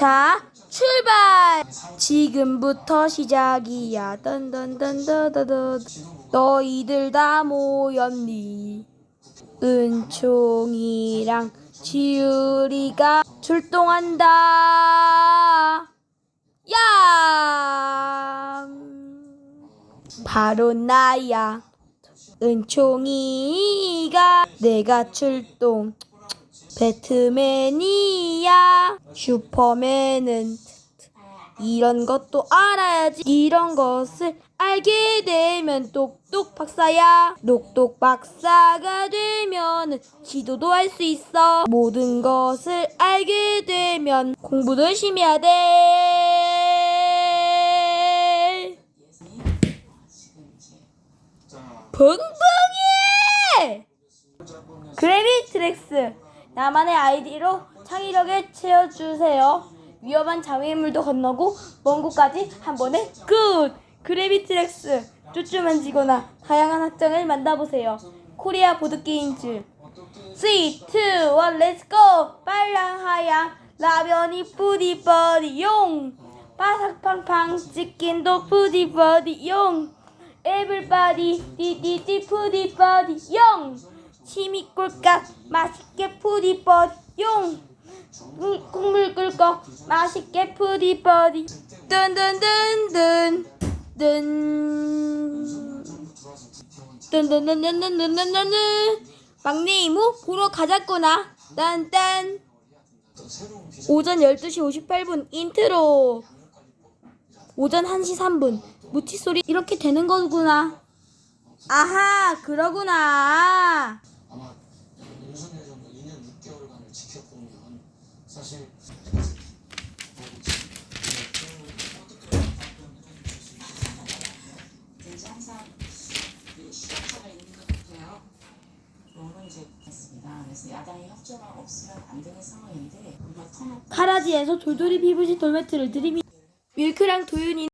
자, 출발! 지금부터 시작이야. 너희들 다 모였니? 은총이랑 지율이가 출동한다. 야! 바로 나야. 은총이가 내가 출동. 배트맨이야. 슈퍼맨은 이런 것도 알아야지. 이런 것을 알게 되면 똑똑 박사야. 똑똑 박사가 되면 지도도 할 수 있어. 모든 것을 알게 되면 공부도 열심히 해야 돼. 붕붕이! 그래비트렉스 나만의 아이디로 창의력을 채워주세요. 위험한 장애물도 건너고 먼 곳까지 한 번에 끝! 그래비트렉스 쭈쭈 만지거나 다양한 확장을 만나보세요. 코리아 보드게임즈 3, 2, 1, 렛츠고! 빨랑 하양 라면이 푸디버디 용! 바삭팡팡 치킨도 푸디버디 용! 에블바디 디디디 푸디버디 용! 침이 꿀깍 맛있게 푸디버디 용! 국- 국물 꿀꺽 맛있게 푸디버디 든든든든 든. 든든든든든든든 막내 이모 보러 가자꾸나. 딴딴. 오전 12시 58분 인트로. 오전 1시 3분. 무티 소리 이렇게 되는 거구나. 아하 그러구나 아마 윤석열 정부 2년 6개월간을 지켜보면 사실 이제 항상 그 시각차가 있는 것 같아요. 그거는 이제 됐습니다. 그래서 야당의 협조가 없으면 안 되는 상황인데 우리가 터놓고 카라지에서 돌돌이 피부지 돌매트를 들이미 밀크랑 도윤이